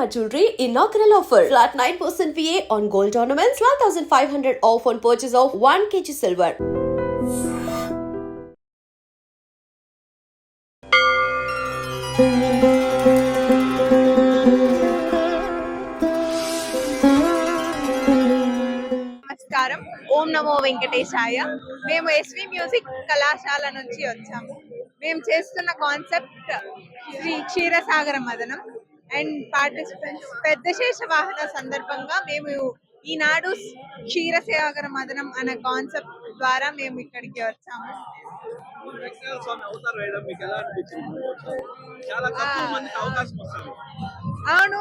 Shalimar Jewelry inaugural offer. Flat 9% VA on gold ornaments, 12,500 off on purchase of 1 kg silver. నమస్కారం ఓం నమో వెంకటేశాయ మేము SV music కళాశాల నుంచి వచ్చాము మేము చేస్తున్న కాన్సెప్ట్ శ్రీ క్షీరసాగర మదనం అండ్ పార్టిసిపెంట్స్ పెద్ద శేష వాహన సందర్భంగా మేము ఈనాడు క్షీరసాగర మదనం అనే కాన్సెప్ట్ ద్వారా మేము ఇక్కడికి వచ్చాము. అవును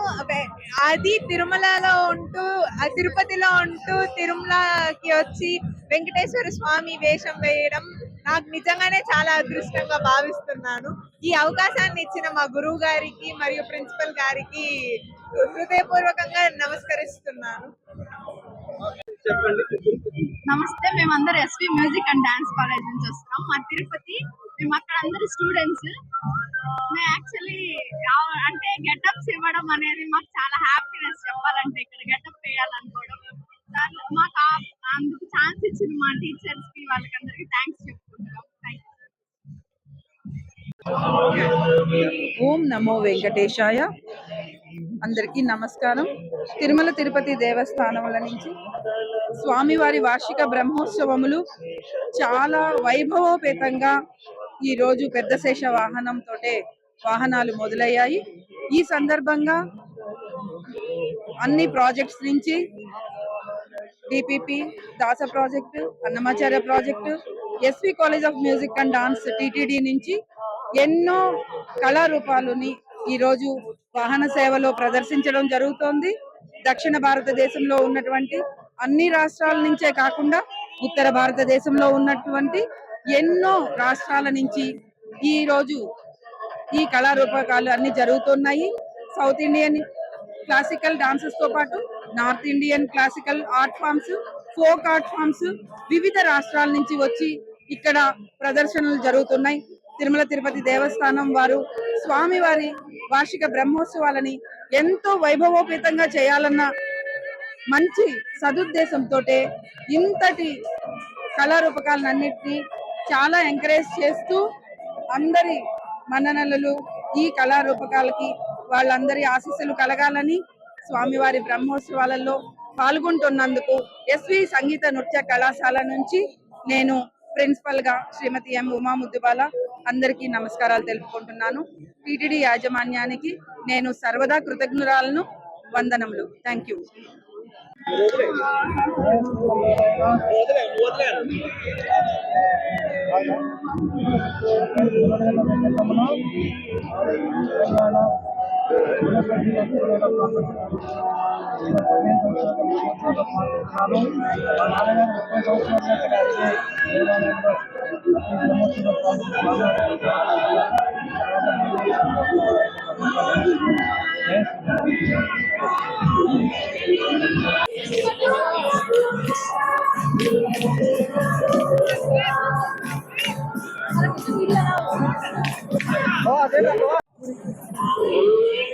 అది తిరుమలలో ఉంటూ ఆ తిరుపతిలో ఉంటూ తిరుమలకి వచ్చి వెంకటేశ్వర స్వామి వేషం వేయడం నాకు నిజంగానే చాలా అదృష్టంగా భావిస్తున్నాను. ఈ అవకాశాన్ని ఇచ్చిన మా గురువు గారికి మరియు ప్రిన్సిపల్ గారికి హృదయపూర్వకంగా నమస్కరిస్తున్నాను. నమస్తే మేమందరం SV music and dance college నుంచి వస్తున్నాం. మా తిరుపతి మేము అక్కడ అందరు స్టూడెంట్స్. మేము యాక్చువల్లీ అంటే గెటప్స్ ఇవ్వడం అనేది మాకు చాలా హ్యాపీనెస్ చెప్పాలంటే ఇక్కడ గెటప్ వేయాలనుకోవడం. దాంట్లో మాకు అందుకు ఛాన్స్ ఇచ్చిన మా టీచర్స్కి వాళ్ళకి అందరికి థ్యాంక్స్ చెప్పుకుంటున్నాం థ్యాంక్ ఓం నమో వెంకటేశాయ. అందరికీ నమస్కారం. తిరుమల తిరుపతి దేవస్థానముల నుంచి స్వామివారి వార్షిక బ్రహ్మోత్సవములు చాలా వైభవోపేతంగా ఈ రోజు పెద్ద శేష వాహనంతో వాహనాలు మొదలయ్యాయి. ఈ సందర్భంగా అన్ని ప్రాజెక్ట్స్ నుంచి DPP Dasa project Annamacharya project SV college of music and dance TTD నుంచి ఎన్నో కళారూపాలని ఈరోజు వాహన సేవలో ప్రదర్శించడం జరుగుతోంది. దక్షిణ భారతదేశంలో ఉన్నటువంటి అన్ని రాష్ట్రాల నుంచే కాకుండా ఉత్తర భారతదేశంలో ఉన్నటువంటి ఎన్నో రాష్ట్రాల నుంచి ఈ రోజు ఈ కళారూపకాలు అన్ని జరుగుతున్నాయి. సౌత్ ఇండియన్ క్లాసికల్ డాన్సెస్తో పాటు north Indian classical art forms folk art forms వివిధ రాష్ట్రాల నుంచి వచ్చి ఇక్కడ ప్రదర్శనలు జరుగుతున్నాయి. తిరుమల తిరుపతి దేవస్థానం వారు స్వామివారి వార్షిక బ్రహ్మోత్సవాలని ఎంతో వైభవోపేతంగా చేయాలన్న మంచి సదుద్దేశంతో ఇంతటి కళారూపకాలన్నింటినీ చాలా ఎంకరేజ్ చేస్తూ అందరి మన్ననలు ఈ కళారూపకాలకి వాళ్ళందరి ఆశీస్సులు కలగాలని స్వామివారి బ్రహ్మోత్సవాలలో పాల్గొంటున్నందుకు ఎస్వి సంగీత నృత్య కళాశాల నుంచి నేను ప్రిన్సిపల్గా శ్రీమతి ఎం ఉమా ముద్దుబాల అందరికీ నమస్కారాలు తెలుపుకుంటున్నాను. టీటీడీ యాజమాన్యానికి నేను సర్వదా కృతజ్ఞురాలను. వందనములు. Thank you Oh, ada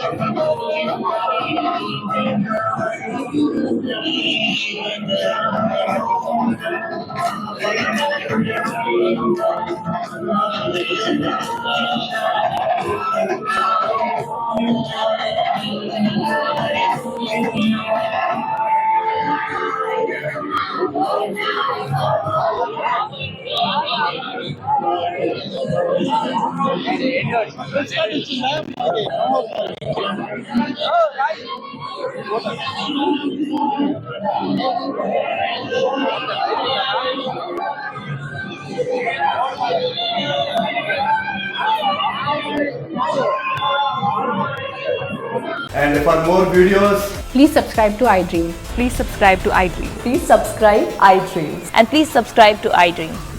Oh, and for more videos, Please subscribe to iDream. Please subscribe to iDream. Please subscribe iDreams. And please subscribe to iDream.